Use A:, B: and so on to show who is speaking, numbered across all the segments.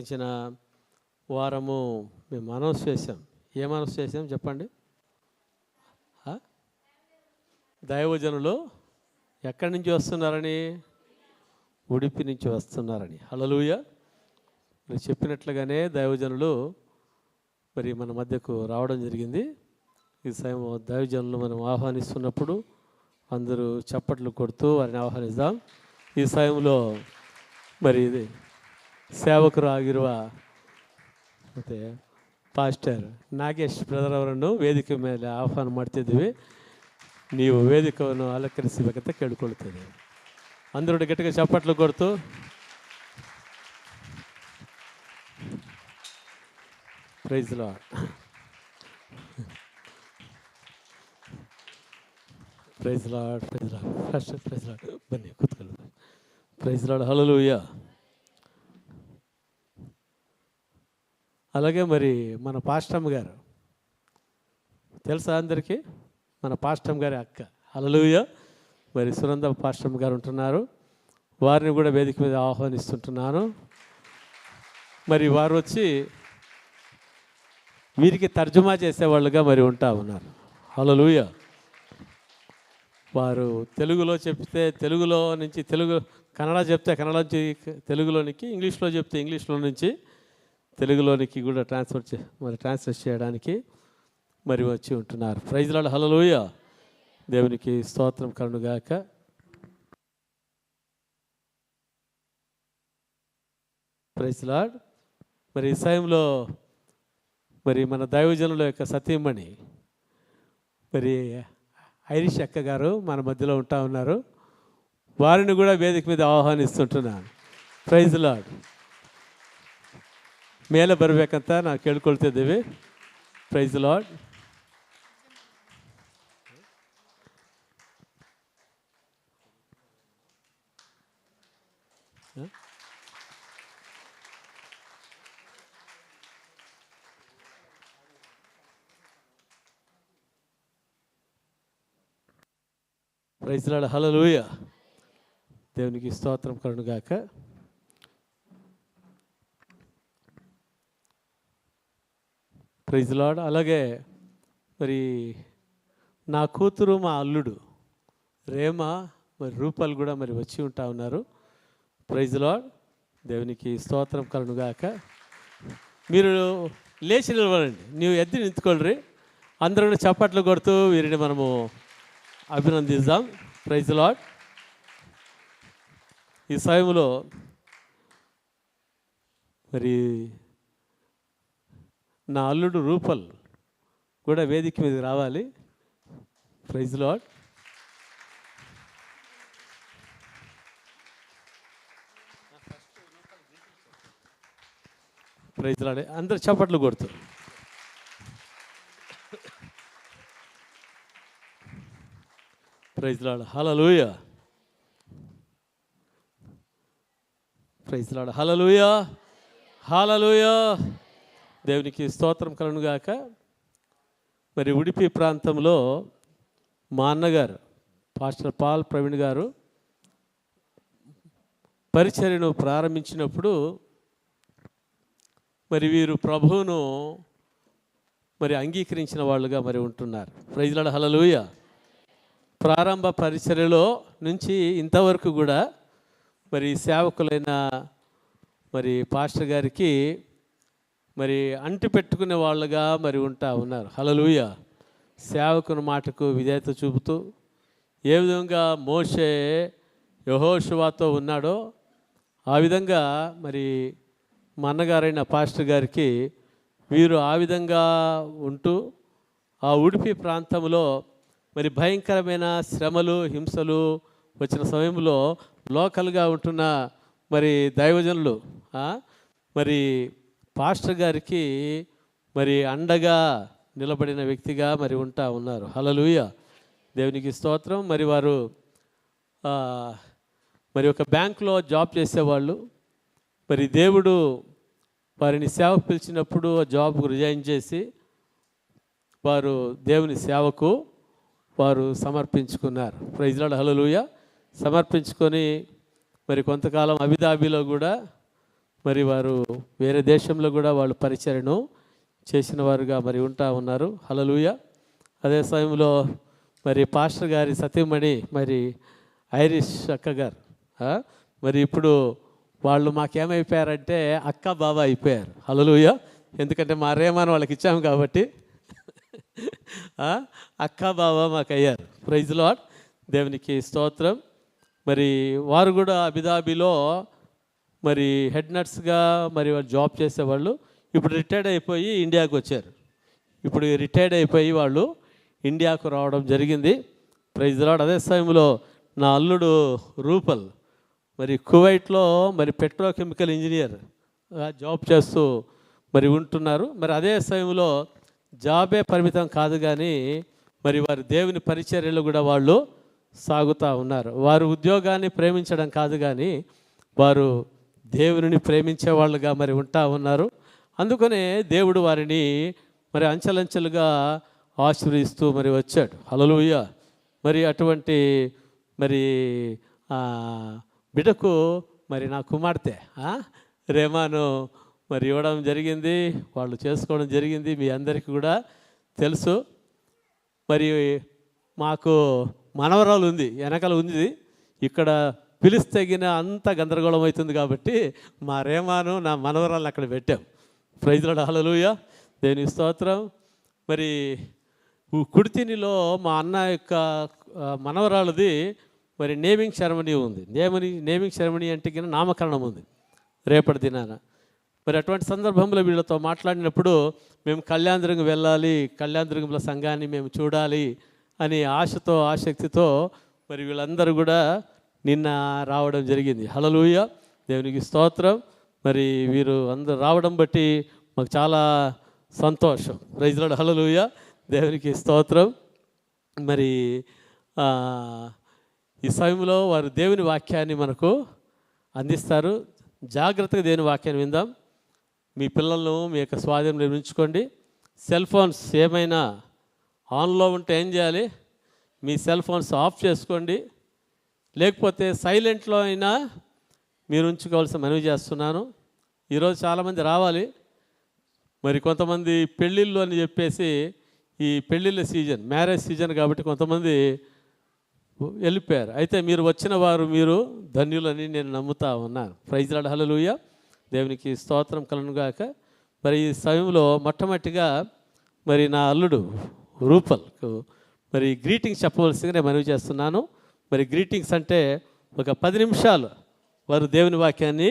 A: ఇచ్చిన వారము మేము అనౌన్స్ చేసాం ఏం అనౌన్స్ చేసాం చెప్పండి? దైవజనులు ఎక్కడి నుంచి వస్తున్నారని? ఉడిపి నుంచి వస్తున్నారని. హలలుయ మీరు చెప్పినట్లుగానే దైవజనులు మరి మన మధ్యకు రావడం జరిగింది. ఈ సమయం దైవజనులు మనం ఆహ్వానిస్తున్నప్పుడు అందరూ చప్పట్లు కొడుతూ వారిని ఆహ్వానిద్దాం. ఈ సమయంలో మరి ఇది ಸೇವಕರು ಆಗಿರುವ ಮತ್ತು ಪಾಸ್ಟರ್ ನಾಗೇಶ್ ಬ್ರದರ್ ಅವರನ್ನು ವೇದಿಕೆ ಮೇಲೆ ಆಹ್ವಾನ ಮಾಡ್ತಿದ್ದೀವಿ. ನೀವು ವೇದಿಕೆಯನ್ನು ಅಲಂಕರಿಸಬೇಕಂತ ಕೇಳಿಕೊಳ್ತೇನೆ ಅಂದ್ರೋಡಿ ಗಟ್ಟಿಗೆ ಚಪ್ಪಟ್ಲು ಕೊಡ್ತು. Praise Lord praise Lord praise Lord first praise Lord ಬನ್ನಿ ಕೂತ್ಕೊಳ್ಳಿ ಪ್ರೈಸ್ ಲಾಡ್ ಹಲಲುಯ್ಯ అలాగే మరి మన పాస్టమ్ గారు. తెలుసా అందరికీ? మన పాస్టమ్ గారి అక్క. అలలుయ మరి సునంద పాస్టమ్ గారు ఉంటున్నారు. వారిని కూడా వేదిక మీద ఆహ్వానిస్తుంటున్నాను. మరి వారు వచ్చి వీరికి తర్జుమా చేసేవాళ్ళుగా మరి ఉంటా ఉన్నారు. అలలుయ వారు తెలుగులో చెప్తే తెలుగులో నుంచి తెలుగు కన్నడ చెప్తే కన్నడ నుంచి తెలుగులోనికి ఇంగ్లీష్లో చెప్తే ఇంగ్లీష్లో నుంచి తెలుగులోనికి కూడా ట్రాన్స్ఫర్ చే మరి ట్రాన్స్లేట్ చేయడానికి మరి వచ్చి ఉంటున్నారు. ప్రైజ్లాడు హలలోయ దేవునికి స్తోత్రం కరుణుగాక ప్రైజ్లాడ్ మరి ఈ సమయంలో మరి మన దైవజనుల యొక్క సతీమణి మరి ఐరిష్ అక్క గారు మన మధ్యలో ఉంటా ఉన్నారు. వారిని కూడా వేదిక మీద ఆహ్వానిస్తుంటున్నాను. ప్రైజ్ లాడ్ ಮೇಲೆ ಬರಬೇಕಂತ ನಾವು ಕೇಳ್ಕೊಳ್ತಿದ್ದೀವಿ praise Lord praise Lord hallelujah దేవునికి స్తోత్రం కరుణుగాక ప్రైజ్ లాడ్ అలాగే మరి నా కూతురు మా అల్లుడు రేమ మరి రూపాలు కూడా మరి వచ్చి ఉంటా ఉన్నారు. ప్రైజ్ లాడ్ దేవునికి స్తోత్రం కలనుగాక మీరు లేచి నిలబడండి. నీవు ఎద్దు నింతుకోండి. అందరూ చప్పట్లు కొడుతూ వీరిని మనము అభినందిద్దాం. ప్రైజ్ లాడ్ ఈ సమయంలో మరి నా అల్లుడు రూపల్ కూడా వేదిక మీద రావాలి. ప్రైజ్ లాడ్ ప్రైజ్ లాడ్ అందరు చప్పట్లు కొడుతూ. Praise Lord hallelujah praise Lord hallelujah hallelujah దేవునికి స్తోత్రం కలనుగాక మరి ఉడిపి ప్రాంతంలో మా అన్నగారు పాస్టర్ పాల్ ప్రవీణ్ గారు పరిచర్యను ప్రారంభించినప్పుడు మరి వీరు ప్రభువును మరి అంగీకరించిన వాళ్ళుగా మరి ఉంటున్నారు. ప్రైజ్లాడ హలలుయ ప్రారంభ పరిచర్యలో నుంచి ఇంతవరకు కూడా మరి సేవకులైన మరి పాస్టర్ గారికి మరి అంటి పెట్టుకునే వాళ్ళుగా మరి ఉంటా ఉన్నారు. హలలుయ సేవకుని మాటకు విధేయత చూపుతూ ఏ విధంగా మోషే యహోషువాతో ఉన్నాడో ఆ విధంగా మరి మా అన్నగారైన పాస్టర్ గారికి వీరు ఆ విధంగా ఉంటూ ఆ ఉడిపి ప్రాంతంలో మరి భయంకరమైన శ్రమలు హింసలు వచ్చిన సమయంలో లోకల్గా ఉంటున్న మరి దైవజనులు మరి పాస్టర్ గారికి మరి అండగా నిలబడిన వ్యక్తిగా మరి ఉంటా ఉన్నారు. హలలుయ దేవునికి స్తోత్రం. మరి వారు మరి ఒక బ్యాంకులో జాబ్ చేసేవాళ్ళు. మరి దేవుడు వారిని సేవకు పిలిచినప్పుడు ఆ జాబ్కు రిజైన్ చేసి వారు దేవుని సేవకు వారు సమర్పించుకున్నారు. ప్రైజ్లాడ్ హలలుయ సమర్పించుకొని మరి కొంతకాలం అబిదాబిలో కూడా మరి వారు వేరే దేశంలో కూడా వాళ్ళు పరిచయను చేసిన వారుగా మరి ఉంటా ఉన్నారు. హలలుయ అదే సమయంలో మరి పాస్టర్ గారి సతీమణి మరి ఐరిష్ అక్క గారు మరి ఇప్పుడు వాళ్ళు మాకేమైపోయారంటే అక్క బాబా అయిపోయారు. హలలుయ ఎందుకంటే మా రేమాను వాళ్ళకి ఇచ్చాము కాబట్టి. అక్క బాబా మాకు అయ్యారు ప్రైజ్ లాడ్ దేవునికి స్తోత్రం. మరి వారు కూడా అబిదాబిలో మరి హెడ్ నట్స్గా మరి వాళ్ళు జాబ్ చేసేవాళ్ళు ఇప్పుడు రిటైర్డ్ అయిపోయి ఇండియాకు వచ్చారు. ఇప్పుడు రిటైర్డ్ అయిపోయి వాళ్ళు ఇండియాకు రావడం జరిగింది. ప్రైజ్ లాడ్ అదే సమయంలో నా అల్లుడు రూపల్ మరి కువైట్లో మరి పెట్రోకెమికల్ ఇంజనీర్ జాబ్ చేస్తూ మరి ఉంటున్నారు. మరి అదే సమయంలో జాబే పరిమితం కాదు కానీ మరి వారి దేవుని పరిచర్యలు కూడా వాళ్ళు సాగుతూ ఉన్నారు. వారు ఉద్యోగాన్ని ప్రేమించడం కాదు కానీ వారు దేవుని ప్రేమించే వాళ్ళుగా మరి ఉంటా ఉన్నారు. అందుకనే దేవుడు వారిని మరి అంచెలంచెలుగా ఆశీర్వదిస్తూ మరి వచ్చాడు. హలలుయ మరి అటువంటి మరి బిడకు మరి నా కుమార్తె రేమాను మరి ఇవ్వడం జరిగింది. వాళ్ళు చేసుకోవడం జరిగింది. మీ అందరికీ కూడా తెలుసు. మరి మాకు మనవరాలు ఉంది వెనకాల ఉంది. ఇక్కడ పిలిస్తగిన అంత గందరగోళం అవుతుంది కాబట్టి మా రేమాను నా మనవరాలను అక్కడ పెట్టాం. ప్రైజ్లో హలలుయ దేని స్తోత్రం. మరి కుడితినిలో మా అన్న యొక్క మనవరాలది మరి నేమింగ్ సెరమనీ ఉంది. నేమని నేమింగ్ సెరమనీ అంటే కింద నామకరణం ఉంది. రేపటి దినాన. మరి అటువంటి సందర్భంలో వీళ్ళతో మాట్లాడినప్పుడు మేము కళ్యాణదుర్గం వెళ్ళాలి కళ్యాణదుర్గంలో సంఘాన్ని మేము చూడాలి అని ఆశతో ఆసక్తితో మరి వీళ్ళందరూ కూడా నిన్న రావడం జరిగింది. హలలుయ దేవునికి స్తోత్రం. మరి వీరు అందరు రావడం బట్టి మాకు చాలా సంతోషం. రైజులాడు హలలుయ దేవునికి స్తోత్రం. మరి ఈ సమయంలో వారు దేవుని వాక్యాన్ని మనకు అందిస్తారు. జాగ్రత్తగా దేవుని వాక్యాన్ని విందాం. మీ పిల్లలను మీ యొక్క స్వాధీనం ఉంచుకోండి సెల్ ఫోన్స్ ఏమైనా ఆన్లో ఉంటే ఏం చేయాలి? మీ సెల్ ఫోన్స్ ఆఫ్ చేసుకోండి. లేకపోతే సైలెంట్లో అయినా మీరు ఉంచుకోవాల్సిన మనవి చేస్తున్నాను. ఈరోజు చాలామంది రావాలి. మరి కొంతమంది పెళ్ళిళ్ళు అని చెప్పేసి ఈ పెళ్ళిళ్ళ సీజన్ మ్యారేజ్ సీజన్ కాబట్టి కొంతమంది వెళ్ళిపోయారు. అయితే మీరు వచ్చిన వారు మీరు ధన్యులని నేను నమ్ముతా ఉన్నాను. ప్రైజ్ లాడ్ దేవునికి స్తోత్రం కలనుగాక మరి ఈ సమయంలో మొట్టమొదటిగా మరి నా అల్లుడు రూపల్కు మరి గ్రీటింగ్స్ చెప్పవలసిందిగా నేను మనవి చేస్తున్నాను. మరి గ్రీటింగ్స్ అంటే ఒక పది నిమిషాలు వారు దేవుని వాక్యాన్ని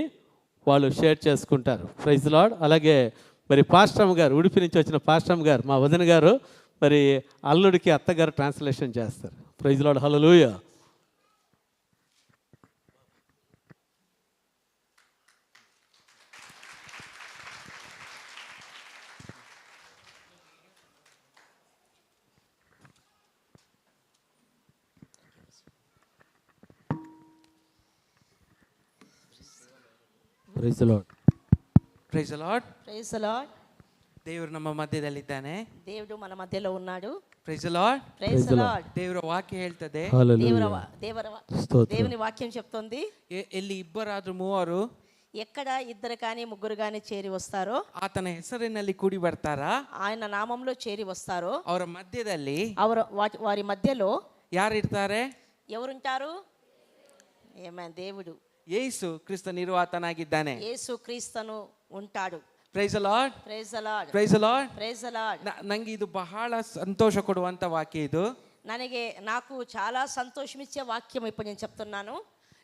A: వాళ్ళు షేర్ చేసుకుంటారు. ప్రైజ్ లాడ్ అలాగే మరి పాస్టమ్ గారు ఉడిపి నుంచి వచ్చిన పాస్టమ్ గారు మా వదిన గారు మరి అల్లుడికి అత్తగారు ట్రాన్స్లేషన్ చేస్తారు. Praise Lord hallelujah. praise Lord
B: praise Lord
C: praise Lord
B: ದೇವರು ನಮ್ಮ ಮಧ್ಯದಲ್ಲಿದ್ದಾನೆ
C: దేవుడు మన మధ్యలో ఉన్నాడు
B: ಪ್ರೈಸ್ ಲಾರ್ಡ್
C: ప్రైజ్ లార్డ్
B: ದೇವರ ವಾಕ್ಯ ಹೇಳ್ತದೆ
C: దేవర
A: హల్లెలూయా
C: వా- దేవర వా-
A: స్తోత్రం
C: దేవుని వాక్యం చెప్తోంది
B: ಎ- ಎಲ್ಲಿ ಇಬ್ಬರಾದ್ರೂ ಮೂವರು
C: ఎక్కడ ఇద్దరు కానీ ముగ్గురు కానీ చేరి వస్తారో
B: ಆತನ ಹೆಸರಿನಲ್ಲಿ ಕೂಡಿ ಬರ್ತಾರಾ
C: ఆయన నామంలో చేరి వస్తారో
B: ಅವರ ಮಧ್ಯದಲ್ಲಿ
C: అవర వాటి వారి మధ్యలో
B: ಯಾರಿರ್ತಾರೆ
C: ఎవరుంటారు ఏమే దేవుడు
B: ಯೇಸು ಕ್ರಿಸ್ತ ನಿರ್ವಾತನಾಗಿದ್ದಾನೆ
C: యేసు క్రీస్తను ఉంటాడు
B: praise Lord
C: praise Lord
B: praise Lord
C: praise Lord
B: ನಂಗೆ ಇದು ಬಹಳ ಸಂತೋಷ ಕೊಡುವಂತ ವಾಕ್ಯ ಇದು
C: ನನಗೆ నాకు చాలా సంతోషమిచ్చే వాక్యం ఇప్పుడు నేను చెప్తున్నాను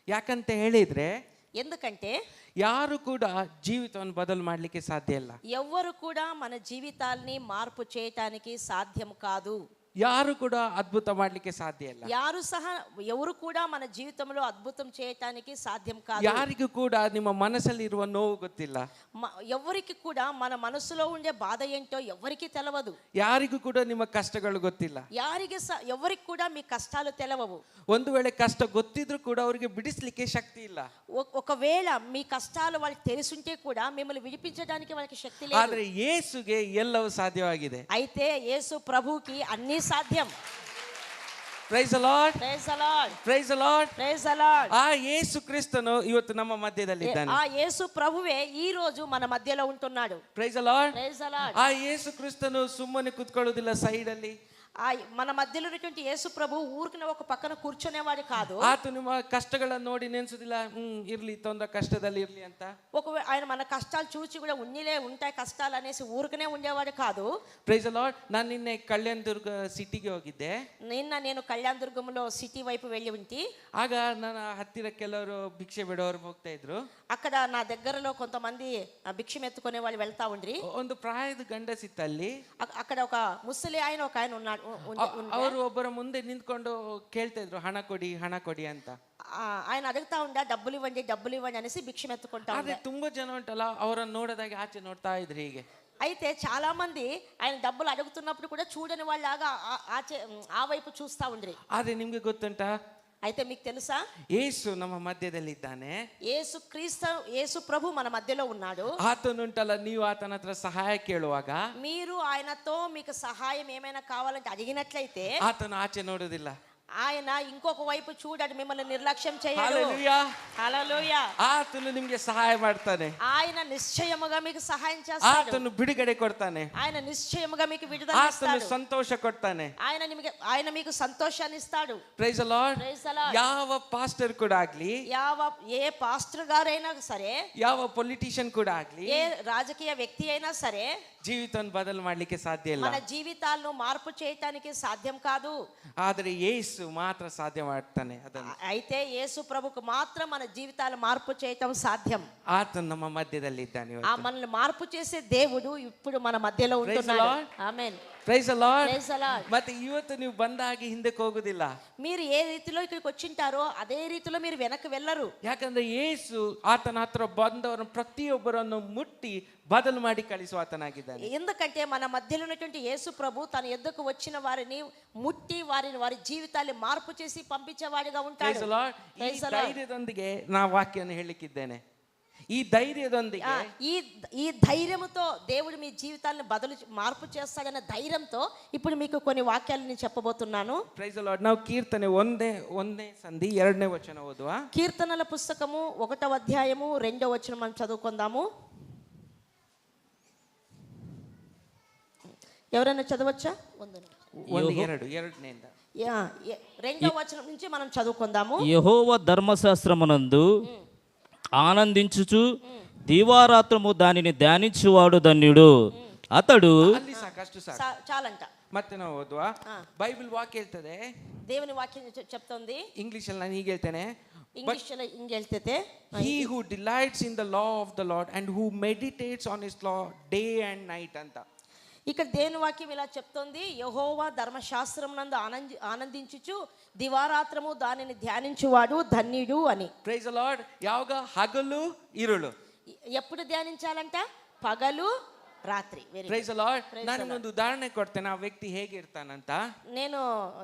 B: ಯಾಕಂತ ಹೇಳಿದ್ರೆ
C: ఎందుకంటే
B: ಯಾರು ಕೂಡ ಜೀವಿತವನ್ನು ಬದಲು ಮಾಡಲಿಕ್ಕೆ ಸಾಧ್ಯ ಇಲ್ಲ
C: ఎవ్వరు కూడా మన జీవితాల్ని మార్పు చేయటానికి సాధ్యం కాదు
B: ಯಾರು ಕೂಡ ಅದ್ಭುತ ಮಾಡಲಿಕ್ಕೆ ಸಾಧ್ಯ ಇಲ್ಲ
C: యారు సహా ఎవరు కూడా మన జీవితంలో అద్భుతం చేయటానికి సాధ్యం కాదు
B: ಯಾರಿಗೂ ಕೂಡ ನಿಮ್ಮ ಮನಸ್ಸಲ್ಲಿ ಇರುವ ನೋವು ಗೊತ್ತಿಲ್ಲ
C: మ- ఎవరికి కూడా మన మనసులో ఉండే బాధ ఏంటో ఎవరికి తెలవదు
B: ಯಾರಿಗೂ ಕೂಡ ನಿಮ್ಮ ಕಷ್ಟಗಳು ಗೊತ್ತಿಲ್ಲ
C: యారికి స- ఎవరికి కూడా మీ కష్టాలు తెలవవు
B: ಒಂದು ವೇಳೆ ಕಷ್ಟ ಗೊತ್ತಿದ್ರು ಕೂಡ ಅವರಿಗೆ ಬಿಡಿಸ್ಲಿಕ್ಕೆ ಶಕ್ತಿ ಇಲ್ಲ
C: ఒ- ఒకవేళ మీ కష్టాలు వాళ్ళకి తెలుసుంటే కూడా మిమ్మల్ని విడిపించడానికి వాళ్ళకి శక్తి లేదు
B: ಆದ್ರೆ ಯೇಸುಗೆ ಎಲ್ಲವೂ ಸಾಧ್ಯವಾಗಿದೆ
C: అయితే యేసు ప్రభుకి అన్నీ సాధ్యం
B: praise Lord
C: praise Lord
B: praise Lord
C: praise Lord
B: ಆ ಯೇಸು ಕ್ರಿಸ್ತನು ಇವತ್ತು ನಮ್ಮ ಮಧ್ಯದಲ್ಲಿದ್ದಾನೆ
C: ఆ యేసు ప్రభువే ఈ రోజు మన మధ్యలో ఉంటున్నాడు
B: ಪ್ರೈಸ್ ಲಾರ್ಡ್
C: ప్రైజ్ అలాడ్
B: ಆ ಯೇಸು ಕ್ರಿಸ್ತನು ಸುಮ್ಮನೆ ಕುತ್ಕೊಳ್ಳೋದಿಲ್ಲ ಸೈಡ್ ಅಲ್ಲಿ
C: ఆ మన మధ్యలో ఉన్నటువంటి యేసు ప్రభు ఊరికి ఒక పక్కన కూర్చునేవాడు కాదు
B: ಆತ ನಿಮ್ಮ ಕಷ್ಟಗಳನ್ನ ನೋಡಿ ನೆನ್ಸುದಿಲ್ಲ ಹ್ಮ್ ಇರ್ಲಿ ತೊಂದ್ರೆ ಕಷ್ಟದಲ್ಲಿ ಇರ್ಲಿ ಅಂತ
C: ఒకవేళ ఆయన మన కష్టాలు చూసి కూడా ఉన్నిలే ఉంటాయి కష్టాలు అనేసి ఊరికనే ఉండేవాడు కాదు
B: ಪ್ರೈಸ್ ಲಾರ್ಡ್ ನಾನು ನಿನ್ನೆ ಕಲ್ಯಾಣ ದುರ್ಗ ಸಿಟಿಗೆ ಹೋಗಿದ್ದೆ
C: నిన్న నేను కళ్యాణ దుర్గంలో సిటీ వైపు వెళ్ళి ఉంటి
B: ಆಗ ನನ್ನ ಹತ್ತಿರ ಕೆಲವರು ಭಿಕ್ಷೆ ಬಿಡೋರು ಹೋಗ್ತಾ ಇದ್ರು
C: అక్కడ నా దగ్గరలో కొంతమంది ఆ, భిక్షం ఎత్తుకునే వాళ్ళు వెళ్తా ఉండ్రి
B: ಒಂದು ಪ್ರಾಯದ ಗಂಡಸಿತ್ತಲ್ಲಿ
C: అక్- అక్కడ ఒక ముసలి ఆయన ఒక ఆయన ఉన్నాడు ఉ- ఉండే- ఉండే.
B: ಅವರು ಒಬ್ಬರ ಮುಂದೆ ನಿಂತ್ಕೊಂಡು ಕೇಳ್ತಾ ಇದ್ರು ಹಣ ಕೊಡಿ ಹಣ ಕೊಡಿ ಅಂತ
C: ఆ, ఆయన అడుగుతా ఉండే డబ్బులు ఇవ్వండి డబ్బులు ఇవ్వండి అనేసి భిక్షం ఎత్తుకుంటా
B: ಆದ್ರೆ
C: ఉండే
B: ತುಂಬಾ ಜನ ಉಂಟಲ್ಲ ಅವರನ್ನ ನೋಡಿದಾಗ ಆಚೆ ನೋಡ್ತಾ ಇದ್ರು ಹೀಗೆ
C: అయితే చాలా మంది ఆయన డబ్బులు అడుగుతున్నప్పుడు కూడా చూడని వాళ్ళలాగా ఆ- ఆచే ఆ వైపు చూస్తా ఉండ్రి
B: ಆದ್ರೆ ನಿಮ್ಗೆ ಗೊತ್ತುಂಟಾ
C: అయితే మీకు తెలుసా
B: ಏಸು ನಮ್ಮ ಮಧ್ಯದಲ್ಲಿದ್ದಾನೆ
C: యేసు క్రీస్తు యేసు ప్రభు మన మధ్యలో ఉన్నాడు
B: ಆತನುಂಟಲ್ಲ ನೀವು ಆತನ ಹತ್ರ ಸಹಾಯ ಕೇಳುವಾಗ
C: మీరు ఆయనతో మీకు సహాయం ఏమైనా కావాలంటే అడిగినట్లయితే
B: ಆತನು ಆಚೆ ನೋಡುದಿಲ್ಲ
C: ఆయన ఇంకొక వైపు చూడడు మిమ్మల్ని నిర్లక్ష్యం చేయడు
B: Hallelujah.
C: హల్లెలూయా
B: ಆತನು ನಿಮ್ಗೆ ಸಹಾಯ ಮಾಡ್ತಾನೆ
C: ఆయన నిశ్చయముగా మీకు సహాయం చేస్తాడు
B: ಆತನು ಬಿಡುಗಡೆ ಕೊಡ್ತಾನೆ
C: ఆయన నిశ్చయముగా మీకు విడుదల
B: ಆತನು
C: ఇస్తాడు
B: ಸಂತೋಷ ಕೊಡ್ತಾನೆ
C: ఆయన ನಿಮಗೆ ఆయన మీకు సంతోషాన్ని ఇస్తాడు
B: praise Lord
C: Praise the Lord.
B: ಯಾವ ಪಾಸ್ಟರ್ ಕೂಡ ಆಗ್ಲಿ
C: యావ ఏ పాస్టర్ గారైనా సరే
B: ಯಾವ ಪೊಲಿಟಿಷಿಯನ್ ಕೂಡ ಆಗ್ಲಿ
C: ఏ రాజకీయ వ్యక్తి అయినా సరే
B: ಜೀವಿತವನ್ನು ಬದಲು ಮಾಡ್ಲಿಕ್ಕೆ ಸಾಧ್ಯ ಇಲ್ಲ
C: మన జీవితాలను మార్పు చేయటానికి సాధ్యం కాదు
B: ಆದರೆ ಯೇಸು ಮಾತ್ರ ಸಾಧ್ಯ ಮಾಡ್ತಾನೆ ಅದನ್ನು
C: అయితే యేసు ప్రభుకు మాత్రం మన జీవితాలు మార్పు చేయటం సాధ్యం
B: ಆತನು ನಮ್ಮ ಮಧ್ಯದಲ್ಲಿದ್ದಾನೆ
C: ఆ మనల్ని మార్పు చేసే దేవుడు ఇప్పుడు మన మధ్యలో
B: Praise the
C: ఉంటున్నాడు
B: Lord.
C: Amen
B: Praise Lord
C: Praise the Lord.
B: ಮತ್ತೆ ಇವತ್ತು ನೀವು ಬಂದಾಗಿ ಹಿಂದಕ್ಕೆ ಹೋಗುದಿಲ್ಲ
C: మీరు ఏ రీతిలో ఇక్కడికి వచ్చింటారో అదే రీతిలో మీరు వెనక్కి వెళ్ళరు
B: ಯಾಕಂದ್ರೆ ಯೇಸು ಆತನ ಹತ್ರ ಬಂದವರನ್ನು ಪ್ರತಿಯೊಬ್ಬರನ್ನು ಮುಟ್ಟಿ ಬದಲು ಮಾಡಿ ಕಳಿಸುವ ಆತನಾಗಿದ್ದಾನೆ
C: ఎందుకంటే మన మధ్యలో ఉన్నటువంటి యేసు ప్రభు తన ఎద్దుకు వచ్చిన వారిని ముట్టి వారిని వారి జీవితాన్ని మార్పు చేసి పంపించేవాడిగా
B: Praise
C: ఉంటాడు
B: the Lord. ಈ
C: Praise the Lord.
B: ಧೈರ್ಯದೊಂದಿಗೆ ನಾ ವಾಕ್ಯವನ್ನು ಹೇಳಲಿಕ್ಕಿದ್ದೇನೆ ಈ ಧೈರ್ಯದೊಂದಿಗೆ
C: ఆ, ఈ ఈ ధైర్యంతో దేవుడు మీ జీవితాన్ని బదులు మార్పు చేస్తాడన్న ధైర్యంతో ఇప్పుడు మీకు కొన్ని వాక్యాలు నేను చెప్పబోతున్నాను
B: ಪ್ರೈಸ್ ಲಾರ್ಡ್ ನಾವು ಕೀರ್ತನೆ ಒಂದೇ ಒಂದೇ ಸಂಧಿ ಎರಡನೇ ವಚನ ಓದುವ
C: కీర్తనల పుస్తకము ఒకటో అధ్యాయము రెండో వచనం మనం చదువుకుందాము ఎవరైనా చదవచ్చా వందన
B: ಒಂದು ಎರಡು ಎರಡನೇಯಿಂದ
C: యా, ఎ- రెండో వచనం నుంచి మనం చదువుకుందాము
D: యహోవ ధర్మశాస్త్రమునందు ఆనందించుచు దీవారాత్రము దానిని ధ్యానించువాడు ధన్యుడు అతడు
B: ಅಲ್ಲಿ ಸಾಕಷ್ಟು ಸಾಕು
C: చా- చాలంట
B: ಮತ್ತೆ ನಾವು ಓದುವ ಬೈಬಲ್ ವಾಕ್ಯ ಹೇಳ್ತದೆ
C: దేవుని వాక్యం చె- చెప్తోంది
B: ಇಂಗ್ಲಿಷ್ ಅಲ್ಲಿ ನಾನು ಹೀಗೆ ಹೇಳ್ತೇನೆ
C: English ఇంకెళ్తే
B: he who delights in the law of the Lord and who meditates on his law day and night ಅಂತ
C: ఇక్కడ దేని వాక్యం ఇలా చెప్తోంది యహోవా ధర్మశాస్త్రం నందు ఆనంది ఆనందించుచు దివారాత్రము దానిని ధ్యానించువాడు ధన్యుడు అని.
B: ప్రైజ్ లార్డ్ యావగా హగలు ఇరులు.
C: ఎప్పుడు ధ్యానించాలంట? పగలు రాత్రి వెరీ
B: ಪ್ರೈಸ್ ಲಾರ್ಡ್
C: Praise
B: ನಾನು
C: the
B: ನಿಮ್ಗೊಂದು ಉದಾಹರಣೆ ಕೊಡ್ತೇನೆ ಆ ವ್ಯಕ್ತಿ ಹೇಗಿರ್ತಾನಂತ
C: నేను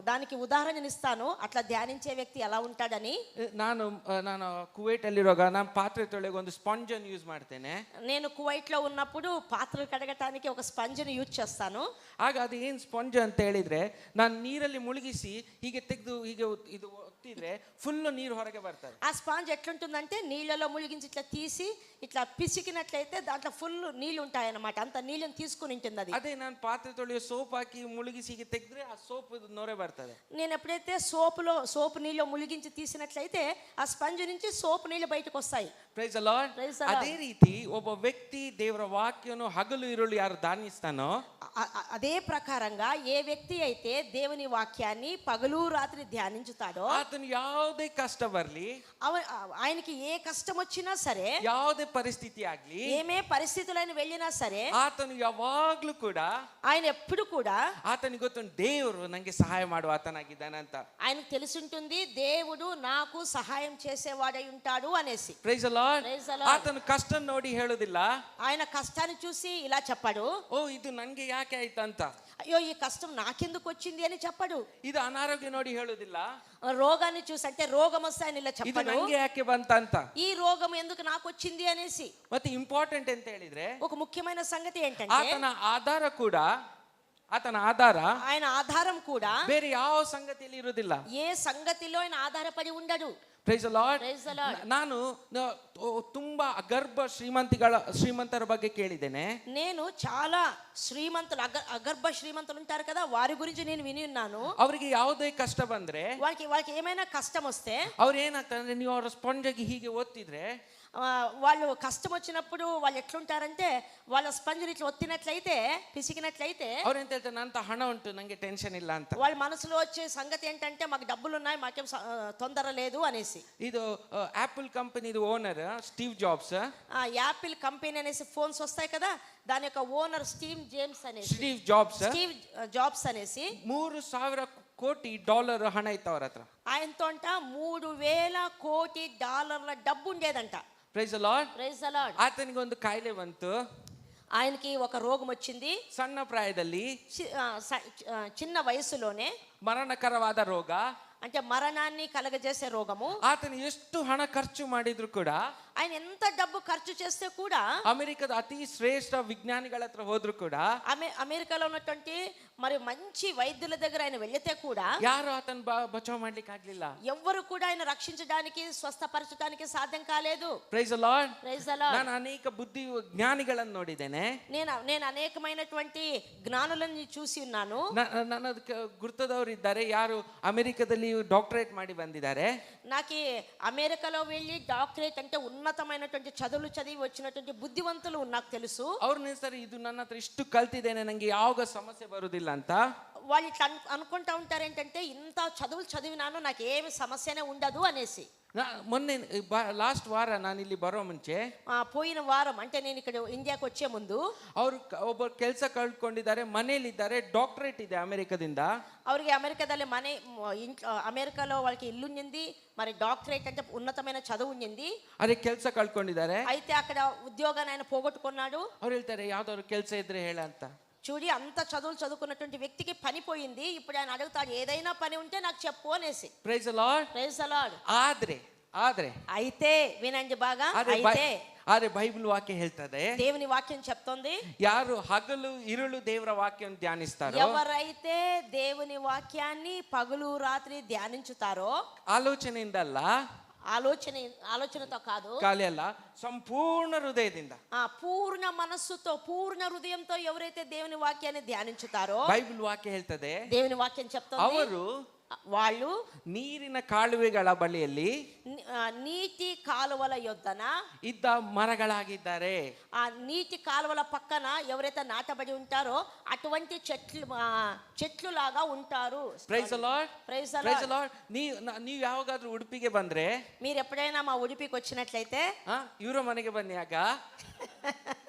C: దానికి ఉదాహరణనిస్తాను అట్లా ధ్యానించే వ్యక్తి ఎలా ఉంటాడని
B: ನಾನು ಆ, ನಾನು ಕುವೈಟ್ ಅಲ್ಲಿರುವಾಗ ನಾನು ಪಾತ್ರೆ ತೊಳೆಗೆ ಒಂದು ಸ್ಪಾಂಜ್ ಅನ್ನು ಯೂಸ್ ಮಾಡ್ತೇನೆ
C: నేను కువైట్లో ఉన్నప్పుడు పాత్రలు కడగటానికి ఒక స్పంజ్ని యూజ్ చేస్తాను
B: ಆಗ ಅದು ಏನು ಸ್ಪಾಂಜ್ ಅಂತ ಹೇಳಿದ್ರೆ ನಾನು ನೀರಲ್ಲಿ ಮುಳುಗಿಸಿ ಹೀಗೆ ತೆಗೆದು ಹೀಗೆ ಒತ್- ಇದು ಒತ್ತಿದ್ರೆ ಫುಲ್ಲು ನೀರು ಹೊರಗೆ ಬರ್ತದೆ
C: ఆ స్పాంజ్ ఎట్లుంటుందంటే నీళ్ళలో ములిగించి ఇట్లా తీసి ఇట్లా పిసికినట్లయితే దాంట్లో ఫుల్ నీళ్ళు ఉంటాయన్నమాట అంత నీళ్ళని తీసుకుని ఉంటుంది అది
B: ಅದೇ ನಾನು ಪಾತ್ರೆ ತೊಳೆಯೋ ಸೋಪ್ ಹಾಕಿ ಮುಳುಗಿಸಿ ಹೀಗೆ ತೆಗೆದ್ರೆ ಆ ಸೋಪ್ ನೊರೆ ಬರ್ತದೆ
C: నేను ఎప్పుడైతే సోపులో సోపు నీళ్ళు ములిగించి తీసినట్లయితే ఆ స్పంజ్ నుంచి సోపు నీళ్ళు బయటకు వస్తాయి
B: ಪ್ರೈಸ್ ಲಾರ್ಡ್
C: Praise the
B: ಅದೇ ರೀತಿ ಒಬ್ಬ ವ್ಯಕ್ತಿ ದೇವರ ವಾಕ್ಯನು ಹಗಲು ಇರುಳು ಯಾರು ದಾನಿಸ್ತಾನೋ
C: అ- అ- అదే ప్రకారంగా ఏ వ్యక్తి అయితే దేవుని వాక్యాన్ని పగలు రాత్రి ధ్యానించుతాడో
B: ಆತನು ಯಾವುದೇ ಕಷ್ಟ ಬರ್ಲಿ
C: అవ- ఆయనకి ఏ కష్టం వచ్చినా సరే
B: ಯಾವುದೇ ಪರಿಸ್ಥಿತಿ ಆಗ್ಲಿ
C: ఏమే పరిస్థితులైన వెళ్ళినా సరే
B: ಆತನು ಯಾವಾಗ್ಲೂ ಕೂಡ
C: ఆయన ఎప్పుడు కూడా
B: ಆತನಿಗೆ ಗೊತ್ತುಂಟು ದೇವರು ನಂಗೆ ಸಹಾಯ ಮಾಡುವ ಆತನಾಗಿದ್ದಾನಂತ
C: ఆయనకు తెలిసుంటుంది దేవుడు నాకు సహాయం చేసేవాడై ఉంటాడు అనేసి
B: praise Lord
C: Praise the Lord.
B: ಆತನು ಕಷ್ಟ ನೋಡಿ ಹೇಳುದಿಲ್ಲ
C: ఆయన కష్టాన్ని చూసి ఇలా చెప్పాడు
B: ಓ ಇದು ನನ್ಗೆ ಯಾಕೆ ಆಯ್ತಂತ
C: అయ్యో ఈ కష్టం నాకెందుకు వచ్చింది అని చెప్పడు
B: ಇದು ಅನಾರೋಗ್ಯ ನೋಡಿ ಹೇಳುದಿಲ್ಲ
C: రోగాన్ని చూసి అంటే రోగం వస్తే ఆయన ఇలా
B: ಇದು
C: చెప్పడు
B: ನಂಗೆ ಯಾಕೆ ಬಂತಂತ
C: ఈ రోగం ఎందుకు నాకు వచ్చింది అనేసి
B: ಮತ್ತೆ ಇಂಪಾರ್ಟೆಂಟ್ ಅಂತ ಹೇಳಿದ್ರೆ
C: ఒక ముఖ్యమైన సంగతి ఏంటంటే
B: ಆತನ ಆಧಾರ ಕೂಡ ಆತನ ಆಧಾರ
C: ఆయన ఆధారం కూడా
B: ಬೇರೆ ಯಾವ ಸಂಗತಿಯಲ್ಲಿ ಇರುವುದಿಲ್ಲ
C: ఏ సంగతిలో ఆయన ఆధారపడి ఉండడు
B: Praise Lord
C: Praise the Lord.
B: ನಾನು ನ- ಓ- ತುಂಬಾ ಅಗರ್ಭ ಶ್ರೀಮಂತಿಗಳ ಶ್ರೀಮಂತರ ಬಗ್ಗೆ ಕೇಳಿದ್ದೇನೆ
C: నేను చాలా శ్రీమంతులు అగ అగర్భ శ్రీమంతులు ఉంటారు కదా వారి గురించి నేను విని ఉన్నాను
B: ಅವರಿಗೆ ಯಾವುದೇ ಕಷ್ಟ ಬಂದ್ರೆ
C: వాళ్ళకి వాళ్ళకి ఏమైనా కష్టం వస్తే
B: ಅವ್ರು ಏನಾಗ್ತಂದ್ರೆ ನೀವು ಅವರ ಸ್ಪಾಂಜ್ ಆಗಿ ಹೀಗೆ ಓದ್ತಿದ್ರೆ
C: ఆ, వాళ్ళు కష్టం వచ్చినప్పుడు వాళ్ళు ఎట్లుంటారంటే వాళ్ళ స్పంజ్ ఇట్లా ఒత్తినట్లయితే పిసికినట్లయితే
B: ಅವ್ರು ಎಂತ ಹೇಳ್ತಾರೆ ನಂತ ಹಣ ಉಂಟು ನಂಗೆ ಟೆನ್ಷನ್ ಇಲ್ಲ ಅಂತ
C: వాళ్ళ మనసులో వచ్చే సంగతి ఏంటంటే మాకు డబ్బులు ఉన్నాయి మాకేం స- ఆ, తొందర లేదు అనేసి
B: ಇದು ಆಪಲ್ ಕಂಪನಿದು ಓನರ್ ಸ್ಟೀವ್ ಜಾಬ್ಸ್
C: ఆ యాపిల్ కంపెనీ అనేసి ఫోన్స్ వస్తాయి కదా దాని యొక్క ఓనర్ స్టీవ్ జేమ్స్ అనేసి
B: ಸ್ಟೀವ್ ಜಾಬ್ಸ್
C: స్టీవ్ జాబ్స్ అనేసి
B: ಮೂರು ಸಾವಿರ ಕೋಟಿ ಡಾಲರ್ ಹಣ ಇತ್ತು ಅವ್ರ ಹತ್ರ
C: ఆయనతో అంట మూడు వేల కోటి డాలర్ల డబ్బు ఉండేదంట
B: ಪ್ರೈಸ್ ಲಾರ್ಡ್
C: ప్రైజ్ అలాడ్
B: ಆತನಿಗೆ ಒಂದು ಕಾಯಿಲೆ ಬಂತು
C: ఆయనకి ఒక రోగం వచ్చింది
B: ಸಣ್ಣ ಪ್ರಾಯದಲ್ಲಿ
C: చి- ఆ, స- ఆ, చిన్న వయసులోనే
B: ಮರಣಕರವಾದ ರೋಗ
C: అంటే మరణాన్ని కలగజేసే రోగము
B: ಆತನು ಎಷ್ಟು ಹಣ ಖರ್ಚು ಮಾಡಿದ್ರು ಕೂಡ
C: ఆయన ఎంత డబ్బు ఖర్చు చేస్తే కూడా
B: ಅಮೆರಿಕದ ಅತಿ ಶ್ರೇಷ್ಠ ವಿಜ್ಞಾನಿಗಳ ಹತ್ರ ಹೋದ್ರು ಕೂಡ
C: అమె అమెరికాలో ఉన్నటువంటి మరి మంచి వైద్యుల దగ్గర ఆయన వెళితే కూడా
B: ಯಾರು ಆತನ ಬ- ಬಚಾವ್ ಮಾಡ್ಲಿಕ್ಕೆ ಆಗ್ಲಿಲ್ಲ
C: ఎవ్వరు కూడా ఆయన రక్షించడానికి స్వస్థపరచడానికి సాధ్యం కాలేదు
B: ಪ್ರೈಸ್ ಲಾರ್ಡ್
C: ప్రైజ్ అలాడ్
B: ನಾನು ಅನೇಕ ಬುದ್ಧಿ ಜ್ಞಾನಿಗಳನ್ನು ನೋಡಿದ್ದೇನೆ
C: నేను నేను అనేకమైనటువంటి జ్ఞానులను చూసి ఉన్నాను
B: ನ- ನನ್ನ ಅದಕ್ಕೆ ಗುರ್ತದವರು ಇದ್ದಾರೆ ಯಾರು ಅಮೆರಿಕದಲ್ಲಿ ಡಾಕ್ಟರೇಟ್ ಮಾಡಿ ಬಂದಿದ್ದಾರೆ
C: నాకు ఈ అమెరికాలో వెళ్ళి డాక్టరేట్ అంటే ఉన్నతమైనటువంటి చదువులు చదివి వచ్చినటువంటి బుద్ధివంతులు నాకు తెలుసు
B: ಅವ್ರು ನಿಲ್ಸ್ತಾರೆ ಇದು ನನ್ನ ಹತ್ರ ಇಷ್ಟು ಕಲ್ತಿದ್ದೇನೆ ನಂಗೆ ಯಾವಾಗ ಸಮಸ್ಯೆ ಬರುದಿಲ್ಲ వీళ్ళంతా
C: వాళ్ళు ఇట్లా అను- అనుకుంటా ఉంటారు ఏంటంటే ఇంత చదువులు చదివినాను నాకు ఏమి సమస్యనే ఉండదు అనేసి.
B: ನಾ- ಮೊನ್ನೆ ಲಾಸ್ಟ್ ವಾರ ನಾನು ಇಲ್ಲಿ ಬರೋ
C: పోయిన వారం అంటే నేను ఇక్కడ ఇండియాకి వచ్చే ముందు.
B: ಅವರು ಒಬ್ಬ ಕೆಲಸ ಕಳ್ಕೊಂಡಿದ್ದಾರೆ ಮನೇಲಿದ್ದಾರೆ ಡಾಕ್ಟರೇಟ್ ಇದೆ ಅಮೆರಿಕದಿಂದ
C: ಅವ್ರಿಗೆ అమెరికాದಲ್ಲಿ మనే మ- ఇంట్లో అమెరికాలో వాళ్ళకి ఇల్లు ఉండింది మరి డాక్టరేట్ అంటే ఉన్నతమైన చదువు ఉండింది
B: ಅದೇ ಕೆಲಸ ಕಳ್ಕೊಂಡಿದ್ದಾರೆ
C: అయితే అక్కడ ఉద్యోగాన్ని ఆయన పోగొట్టుకున్నాడు.
B: ಅವ್ರು ಹೇಳ್ತಾರೆ ಯಾವ್ದಾದ್ರು ಕೆಲಸ ಇದ್ರೆ ಹೇಳ ಅಂತ
C: చూడి అంత చదువులు చదువుకున్నటువంటి వ్యక్తికి పని పోయింది ఇప్పుడు ఆయన అడుగుతాడు ఏదైనా పని ఉంటే నాకు చెప్పు అనేసి
B: ಪ್ರೈಸ್ ಲಾರ್ಡ್
C: ప్రైజ్ అలాడ్
B: ಆದ್ರೆ ಆದ್ರೆ
C: అయితే వినండి బాగా
B: ಆದ್ರೆ ಬೈ-
C: అయితే
B: ಆದ್ರೆ ಬೈಬಲ್ ವಾಕ್ಯ ಹೇಳ್ತದೆ
C: దేవుని వాక్యం చెప్తోంది
B: ಯಾರು ಹಗಲು ಇರುಳು ದೇವರ ವಾಕ್ಯವನ್ನು ಧ್ಯಾನಿಸ್ತಾರೋ
C: ఎవరైతే దేవుని వాక్యాన్ని పగులు రాత్రి ధ్యానించుతారో
B: ಆಲೋಚನೆಯಿಂದ ಅಲ್ಲ
C: ఆలోచన ఆలోచనతో కాదు
B: ಖಾಲಿ ಅಲ್ಲ ಸಂಪೂರ್ಣ ಹೃದಯದಿಂದ
C: ఆ పూర్ణ మనస్సుతో పూర్ణ హృదయంతో ఎవరైతే దేవుని వాక్యాన్ని ధ్యానించుతారో
B: ಬೈಬಲ್ ವಾಕ್ಯ ಹೇಳ್ತದೆ
C: దేవుని వాక్యం చెప్తుంది
B: ಅವರು
C: వాళ్ళు
B: ನೀರಿನ ಕಾಲುವೆಗಳ ಬಳಿಯಲ್ಲಿ
C: ని- ఆ, నీటి కాలువల యొద్దన
B: ಇದ್ದ ಮರಗಳಾಗಿದ್ದಾರೆ
C: ఆ నీటి కాలువల పక్కన ఎవరైతే నాటబడి ఉంటారో అటువంటి చెట్లు ఆ, చెట్లు లాగా ఉంటారు
B: praise Lord
C: Praise the
B: praise
C: Lord.
B: Lord ನೀವು ನ- ನೀವು ಯಾವಾಗಾದ್ರೂ ಉಡುಪಿಗೆ ಬಂದ್ರೆ
C: మీరు ఎప్పుడైనా మా ఉడిపికి వచ్చినట్లయితే
B: ಆ, ಇವರ ಮನೆಗೆ ಬನ್ನಿ ಆಗ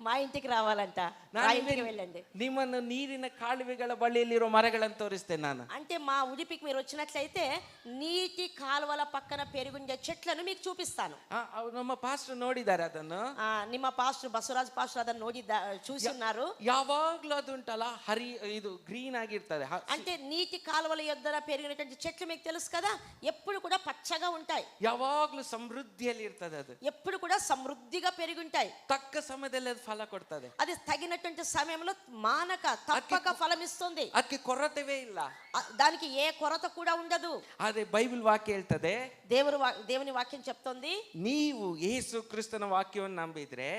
C: మా ఇంటికి రావాలంట మా
B: ನಾನು
C: ఇంటికి
B: ನಿಮಗೆ-
C: వెళ్ళండి
B: ನಿಮ್ಮನ್ನು ನೀರಿನ ಕಾಲುವೆಗಳ ಬಳಿಯಲ್ಲಿರೋ ಮರಗಳನ್ನು ತೋರಿಸ್ತೇನೆ ನಾನು
C: అంటే మా ఉడిపికి మీరు వచ్చినట్లయితే నీటి కాలువల పక్కన పెరుగుండే చెట్లను మీకు చూపిస్తాను
B: ಆ, ಅವ್ರು ನಮ್ಮ ಪಾಸ್ಟರ್ ನೋಡಿದ್ದಾರೆ ಅದನ್ನು
C: ఆ, ನಿಮ್ಮ ಪಾಸ್ಟರ್ ಬಸವರಾಜ್ ಪಾಸ್ಟರ್ ಅದನ್ನು ನೋಡಿದ್ದ చూసి ఉన్నారు
B: ಯಾವಾಗ್ಲೂ ಅದು ಉಂಟಲ್ಲ ಹರಿ ಇದು ಗ್ರೀನ್ ಆಗಿರ್ತದೆ ಹ-
C: అంటే నీటి కాలువల యొద్దన పెరిగినటువంటి చెట్లు మీకు తెలుసు కదా ఎప్పుడు కూడా పచ్చగా ఉంటాయి
B: ಯಾವಾಗ್ಲೂ ಸಮೃದ್ಧಿಯಲ್ಲಿ ಇರ್ತದೆ ಅದು
C: ఎప్పుడు కూడా సమృద్ధిగా పెరిగి ఉంటాయి
B: ತಕ್ಕ ಸಮಯದಲ್ಲಿ ಅದು ಫಲ ಕೊಡ್ತದೆ
C: అది తగినటువంటి సమయంలో మానక తప్పక ఫలం ఇస్తుంది
B: ಅದಕ್ಕೆ ಕೊರತೆವೇ ಇಲ್ಲ
C: ఆ, దానికి ఏ కొరత కూడా ఉండదు
B: ಆದ್ರೆ ಬೈಬಲ್ ವಾಕ್ಯ ಹೇಳ್ತದೆ
C: దేవుడు వా- దేవుని వాక్యం చెప్తోంది
B: ನೀವು ಯೇಸು ಕ್ರಿಸ್ತನ ವಾಕ್ಯವನ್ನು ನಂಬಿದ್ರೆ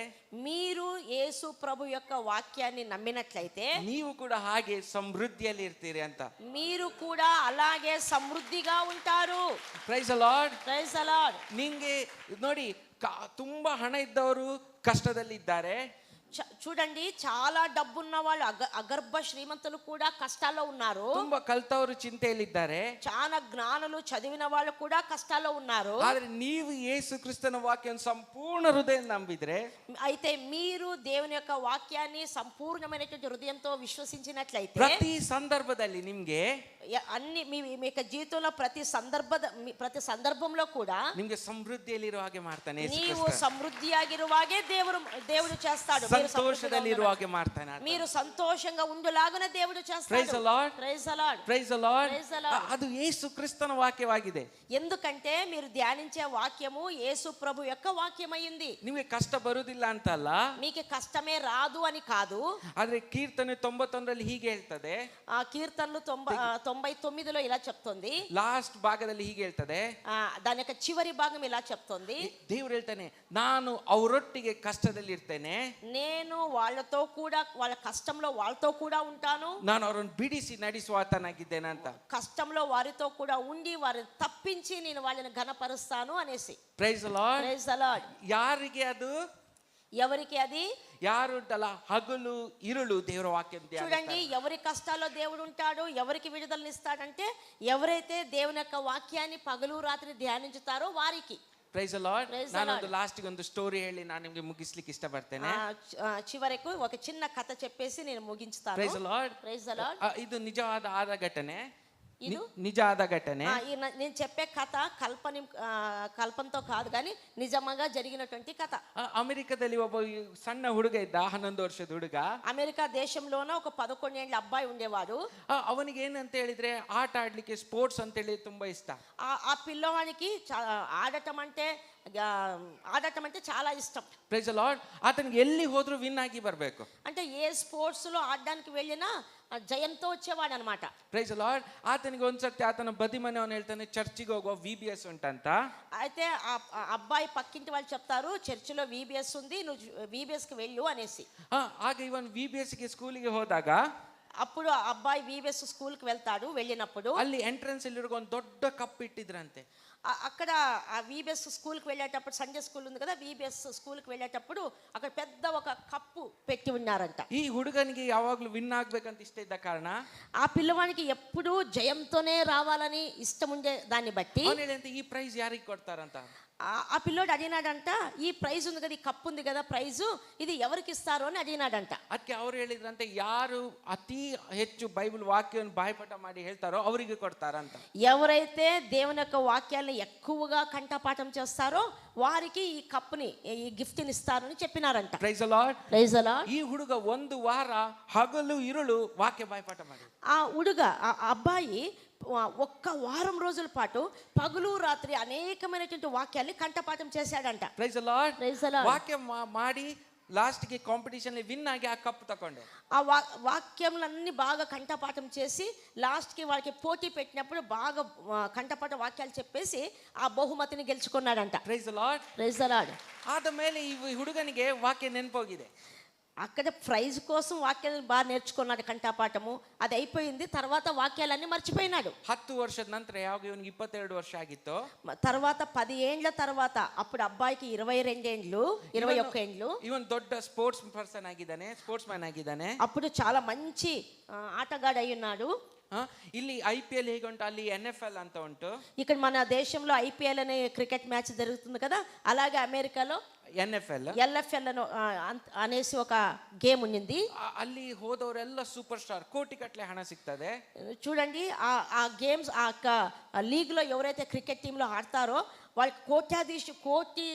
C: మీరు యేసు ప్రభు యొక్క వాక్యాన్ని నమ్మినట్లయితే
B: ನೀವು ಕೂಡ ಹಾಗೆ ಸಮೃದ್ಧಿಯಲ್ಲಿ ಇರ್ತೀರಿ ಅಂತ
C: మీరు కూడా అలాగే సమృద్ధిగా ఉంటారు
B: ಪ್ರೈಸ್ ಲಾರ್ಡ್
C: ప్రైజ్ అలాడ్
B: ನಿಂಗೆ ನೋಡಿ ಕ- ತುಂಬಾ ಹಣ ಇದ್ದವರು ಕಷ್ಟದಲ್ಲಿದ್ದಾರೆ.
C: చూడండి చాలా డబ్బున్న వాళ్ళు అగ అగర్భ శ్రీమంతులు కూడా కష్టాల్లో ఉన్నారు
B: ತುಂಬಾ ಕಲ್ತವರು ಚಿಂತೆಯಲ್ಲಿದ್ದಾರೆ
C: చాలా జ్ఞానులు చదివిన వాళ్ళు కూడా కష్టాల్లో ఉన్నారు
B: ಆದ್ರೆ ನೀವು ಯೇಸು ಕ್ರಿಸ್ತನ ವಾಕ್ಯವನ್ನು ಸಂಪೂರ್ಣ ಹೃದಯ ನಂಬಿದ್ರೆ
C: అయితే మీరు దేవుని యొక్క వాక్యాన్ని సంపూర్ణమైనటువంటి హృదయంతో విశ్వసించినట్లయితే
B: ಪ್ರತಿ ಸಂದರ್ಭದಲ್ಲಿ ನಿಮ್ಗೆ
C: య- అన్ని మీ మీ యొక్క జీవితంలో ప్రతి సందర్భ ప్రతి సందర్భంలో కూడా
B: ನಿಮ್ಗೆ ಸಮೃದ್ಧಿಯಲ್ಲಿರೋ ಹಾಗೆ ಮಾಡ್ತಾನೆ ಯೇಸು
C: నీవు
B: ಕ್ರಿಸ್ತ.
C: సమృద్ధియాగిరువాగే దేవుడు దేవుడు చేస్తాడు
B: ಸಂತೋಷದಲ್ಲಿ ಇರುವ ಹಾಗೆ ಮಾಡ್ತಾನೆ ಆತ.
C: మీరు సంతోషంగా ఉండులాగున దేవుడు
B: Praise the
C: చేస్తాడు
B: Lord.
C: Praise the Lord.
B: Praise the Lord.
C: Praise the Lord.
B: ಅದು ಯೇಸು ಕ್ರಿಸ್ತನ ವಾಕ್ಯವಾಗಿದೆ
C: ఎందుకంటే మీరు ధ్యానించే వాక్యము యేసు ప్రభు యొక్క వాక్యమైంది
B: ನಿಮಗೆ ಕಷ್ಟ ಬರುವುದಿಲ್ಲ ಅಂತಲ್ಲ
C: మీకు కష్టమే రాదు అని కాదు
B: ಆದ್ರೆ ಕೀರ್ತನೆ ತೊಂಬತ್ತೊಂದರಲ್ಲಿ ಹೀಗೆ ಹೇಳ್ತದೆ
C: ఆ కీర్తనలు తొంభై ఆ, తొంభై తొమ్మిదిలో ఇలా చెప్తుంది
B: ಲಾಸ್ಟ್ ಭಾಗದಲ್ಲಿ ಹೀಗೆ ಹೇಳ್ತದೆ
C: ఆ, దాని యొక్క చివరి భాగం ఇలా చెప్తుంది
B: ದೇವ್ರು ಹೇಳ್ತಾನೆ ನಾನು ಅವರೊಟ್ಟಿಗೆ ಕಷ್ಟದಲ್ಲಿ ಇರ್ತೇನೆ
C: నేను వాళ్ళతో కూడా వాళ్ళ కష్టంలో వాళ్ళతో కూడా ఉంటాను
B: ನಾನು ಅವರನ್ನು ಬಿಡಿಸಿ ನಡೆಸುವಾತನಾಗಿದ್ದೇನೆ ಅಂತ
C: కష్టంలో వారితో కూడా ఉండి వారిని తప్పించి నేను వాళ్ళని ఘనపరుస్తాను అనేసి
B: praise Lord
C: Praise the Lord.
B: ಯಾರಿಗೆ ಅದು
C: ఎవరికి అది
B: ಯಾರು ಉಂಟಲ್ಲ ಹಗಲು ಇರುಳು ದೇವರ ವಾಕ್ಯ
C: చూడండి ఎవరి కష్టాల్లో దేవుడు ఉంటాడు ఎవరికి విడుదలనిస్తాడంటే ఎవరైతే దేవుని యొక్క వాక్యాన్ని పగలు రాత్రి ధ్యానించుతారో వారికి
B: ಪ್ರೈಸ್ ಲಾರ್ಡ್
C: Praise the
B: ನಾನೊಂದು
C: Lord.
B: ಲಾಸ್ಟ್ಗೆ ಒಂದು ಸ್ಟೋರಿ ಹೇಳಿ ನಾನು ನಿಮ್ಗೆ ಮುಗಿಸ್ಲಿಕ್ಕೆ ಇಷ್ಟಪಡ್ತೇನೆ
C: ఆ, చ- ఆ, చివరకు ఒక చిన్న కథ చెప్పేసి నేను ముగించుతాను
B: praise Lord
C: Praise the Lord.
B: ಇದು ನಿಜವಾದ ಆದ ಘಟನೆ
C: ಇದು?
B: ನಿ- ನಿಜ ಆದ ಘಟನೆ
C: ఆ, ఈ న- నేను చెప్పే కథ కల్పని ఆ, కల్పనతో కాదు కానీ నిజంగా జరిగినటువంటి కథ
B: ಆ, ಅಮೆರಿಕದಲ್ಲಿ ಒಬ್ಬ ಈ ಸಣ್ಣ ಹುಡುಗ ಇದ್ದ ಹನ್ನೊಂದು ವರ್ಷದ ಹುಡುಗ
C: అమెరికా దేశంలోన ఒక పదకొండేళ్ళ అబ్బాయి ఉండేవాడు
B: ಆ, ಅವನಿಗೆ ಏನಂತ ಹೇಳಿದ್ರೆ ಆಟ ಆಡ್ಲಿಕ್ಕೆ ಸ್ಪೋರ್ಟ್ಸ್ ಅಂತ ಹೇಳಿ ತುಂಬಾ ಇಷ್ಟ
C: ఆ ఆ పిల్లవానికి చా- ఆడటం అంటే ఆ, ఆడటం అంటే చాలా ఇష్టం
B: ಪ್ರೈಸ್ ಲಾರ್ಡ್ ಆತನಿಗೆ ಎಲ್ಲಿ ಹೋದ್ರೂ ವಿನ್ ಆಗಿ ಬರಬೇಕು
C: అంటే ఏ స్పోర్ట్స్లో ఆడడానికి వెళ్ళినా ఆ, జయంతో వచ్చేవాడు అనమాట
B: ಪ್ರೈಸ್ ಲಾರ್ಡ್ ಆತನಿಗೆ ಒಂದ್ಸರ್ತಿ ಆತನ ಬದಿ ಮನೆಯವನು ಹೇಳ್ತಾನೆ ಚರ್ಚಿಗೆ ಹೋಗುವ ವಿ ಬಿ ಎಸ್ ಉಂಟಂತ
C: అయితే ఆ ఆ అబ్బాయి పక్కింటి వాళ్ళు చెప్తారు చర్చిలో విబిఎస్ ఉంది నువ్వు విబిఎస్కి వెళ్ళు అనేసి
B: ಆ, ಆಗ ಇವನ್ ವಿ ಬಿ ಎಸ್ಗೆ ಸ್ಕೂಲಿಗೆ ಹೋದಾಗ
C: అప్పుడు ఆ అబ్బాయి విబిఎస్ స్కూల్కి వెళ్తాడు వెళ్ళినప్పుడు
B: ಅಲ್ಲಿ ಎಂಟ್ರೆನ್ಸ್ ಅಲ್ಲಿ ಒಂದು ದೊಡ್ಡ ಕಪ್ ಇಟ್ಟಿದ್ರಂತೆ
C: ఆ- అక్కడ ఆ విబిఎస్ స్కూల్కి వెళ్ళేటప్పుడు సండే స్కూల్ ఉంది కదా విబిఎస్ స్కూల్కి వెళ్ళేటప్పుడు అక్కడ పెద్ద ఒక కప్పు పెట్టి ఉన్నారంట
B: ಈ ಹುಡುಗನಿಗೆ ಯಾವಾಗ್ಲೂ ವಿನ್ ಆಗ್ಬೇಕಂತ ಇಷ್ಟ ಇದ್ದ ಕಾರಣ
C: ఆ పిల్లవానికి ఎప్పుడూ జయంతోనే రావాలని ఇష్టం ఉండే దాన్ని బట్టి
B: ಅವನು ಹೇಳಿದಂತೆ ಈ ಪ್ರೈಸ್ ಯಾರಿಗೆ ಕೊಡ್ತಾರಂತ
C: ఆ- ఆ పిల్లోడు అడిగినాడంట ఈ ప్రైజ్ ఉంది కదా ఈ కప్పు ఉంది కదా ప్రైజు ఇది ఎవరికి ఇస్తారు అని అడిగినాడంట
B: ಅದಕ್ಕೆ ಅವ್ರು ಹೇಳಿದ್ರಂತೆ ಯಾರು ಅತಿ ಹೆಚ್ಚು ಬೈಬಲ್ ವಾಕ್ಯವನ್ನು ಬಾಯ್ಪಾಠ ಮಾಡಿ ಹೇಳ್ತಾರೋ ಅವರಿಗೆ ಕೊಡ್ತಾರಂತ
C: ఎవరైతే దేవుని యొక్క వాక్యాలను ఎక్కువగా కంఠపాఠం చేస్తారో వారికి ఈ కప్పుని ఈ గిఫ్ట్ని ఇస్తారని చెప్పినారంట
B: ಪ್ರೈಸ್ ಲಾರ್ಡ್
C: ప్రైజ్ అలా
B: ಈ ಹುಡುಗ ಒಂದು ವಾರ ಹಗಲು ಇರುಳು ವಾಕ್ಯ ಬಾಯ್ಪಾಠ ಮಾಡಿ
C: ఆ ఉడుగ ఆ అబ్బాయి ఆ, ఒక్క వారం రోజుల పాటు పగులు రాత్రి అనేకమైనటువంటి వాక్యాల్ని కంఠపాఠం చేశాడంట
B: praise Lord
C: Praise the Lord.
B: ವಾಕ್ಯ ಮಾ- ಮಾಡಿ ಲಾಸ್ಟ್ಗೆ ಕಾಂಪಿಟೇಷನ್ ವಿನ್ ಆಗಿ ಆ ಕಪ್ ತಕೊಂಡೆ
C: ఆ వా వాక్యములన్నీ బాగా కంఠపాఠం చేసి లాస్ట్కి వాళ్ళకి పోటీ పెట్టినప్పుడు బాగా ఆ, కంఠపాఠ వాక్యాలు చెప్పేసి ఆ బహుమతిని గెలుచుకున్నాడంట
B: ಪ್ರೈಸ್ ಲಾರ್ಡ್
C: ప్రైజ్ అలాడ్
B: ಆದ ಮೇಲೆ ಈ ಹುಡುಗನಿಗೆ ವಾಕ್ಯ ನೆನಪೋಗಿದೆ
C: అక్కడ ప్రైజ్ కోసం వాక్యాలను బాగా నేర్చుకున్నాడు కంఠపాఠము అది అయిపోయింది తర్వాత వాక్యాలన్నీ మర్చిపోయినాడు
B: ಹತ್ತು ವರ್ಷದ ನಂತರ ಯಾವಾಗ ಇವನಿಗೆ ಇಪ್ಪತ್ತೆರಡು ವರ್ಷ ಆಗಿತ್ತು
C: మ- తర్వాత పది ఏండ్ల తర్వాత అప్పుడు అబ్బాయికి ఇరవై రెండేండ్లు ఇరవై ఒక్క ఏండ్లు
B: ಇವನ್ ದೊಡ್ಡ ಸ್ಪೋರ್ಟ್ಸ್ ಪರ್ಸನ್ ಆಗಿದ್ದಾನೆ ಸ್ಪೋರ್ಟ್ಸ್ ಮ್ಯಾನ್ ಆಗಿದ್ದಾನೆ
C: అప్పుడు చాలా మంచి ఆ, ఆటగాడు అయి ఉన్నాడు
B: ಆ, ಇಲ್ಲಿ ಐ ಪಿ ಎಲ್ ಹೇಗೆ ಉಂಟು ಅಲ್ಲಿ ಎನ್ ಎಫ್ ಎಲ್ ಅಂತ ಉಂಟು
C: ఇక్కడ మన దేశంలో ఐపీఎల్ అనే క్రికెట్ మ్యాచ్ జరుగుతుంది కదా అలాగే అమెరికాలో
B: ಎನ್ ఎఫ్ ఎల్
C: ఎల్ఎఫ్ఎల్ అను ఆ, అంత- అనేసి ఒక గేమ్ ఉన్నింది
B: ಅಲ್ಲಿ ಹೋದವರೆಲ್ಲ ಸೂಪರ್ ಸ್ಟಾರ್ ಕೋಟಿ ಕಟ್ಲೆ ಹಣ ಸಿಗ್ತದೆ
C: చూడండి ఆ ఆ గేమ్స్ ఆ యొక్క లీగ్లో ఎవరైతే క్రికెట్ టీంలో ఆడతారో వాళ్ళకి కోట్యాధీశ కోటి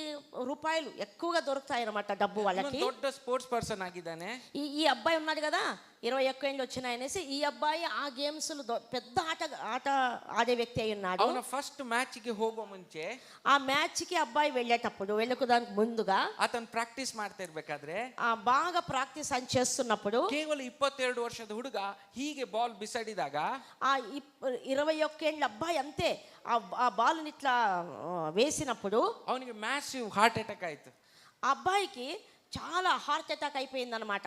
C: రూపాయలు ఎక్కువగా దొరుకుతాయి అన్నమాట డబ్బు
B: ಇವನ್
C: వాళ్ళకి
B: ದೊಡ್ಡ ಸ್ಪೋರ್ಟ್ಸ್ ಪರ್ಸನ್ ಆಗಿದ್ದಾನೆ
C: ఈ ఈ అబ్బాయి ఉన్నాడు కదా ఇరవై ఒక్క ఏళ్ళు వచ్చినాయి అనేసి ఈ అబ్బాయి ఆ గేమ్స్ పెద్ద ఆట ఆట ఆడే వ్యక్తి అయి ఉన్నాడు
B: ಅವನ ಫಸ್ಟ್ ಮ್ಯಾಚ್ಗೆ ಹೋಗುವ ಮುಂಚೆ
C: ఆ మ్యాచ్కి అబ్బాయి వెళ్ళేటప్పుడు వెళ్ళకుదానికి ముందుగా
B: ಆತನ್ ಪ್ರಾಕ್ಟೀಸ್ ಮಾಡ್ತಾ ಇರ್ಬೇಕಾದ್ರೆ
C: ఆ బాగా ప్రాక్టీస్ అని చేస్తున్నప్పుడు
B: ಕೇವಲ ಇಪ್ಪತ್ತೆರಡು ವರ್ಷದ ಹುಡುಗ ಹೀಗೆ ಬಾಲ್ ಬಿಸಾಡಿದಾಗ
C: ఆ ఇప్- ఇరవై ఒక్కేళ్ళ అబ్బాయి అంతే ఆ ఆ బాల్ని ఇట్లా ఆ, వేసినప్పుడు
B: ಅವನಿಗೆ ಮ್ಯಾಸಿವ್ ಹಾರ್ಟ್ ಅಟ್ಯಾಕ್ ಆಯ್ತು
C: ఆ అబ్బాయికి చాలా హార్ట్ అటాక్ అయిపోయింది అనమాట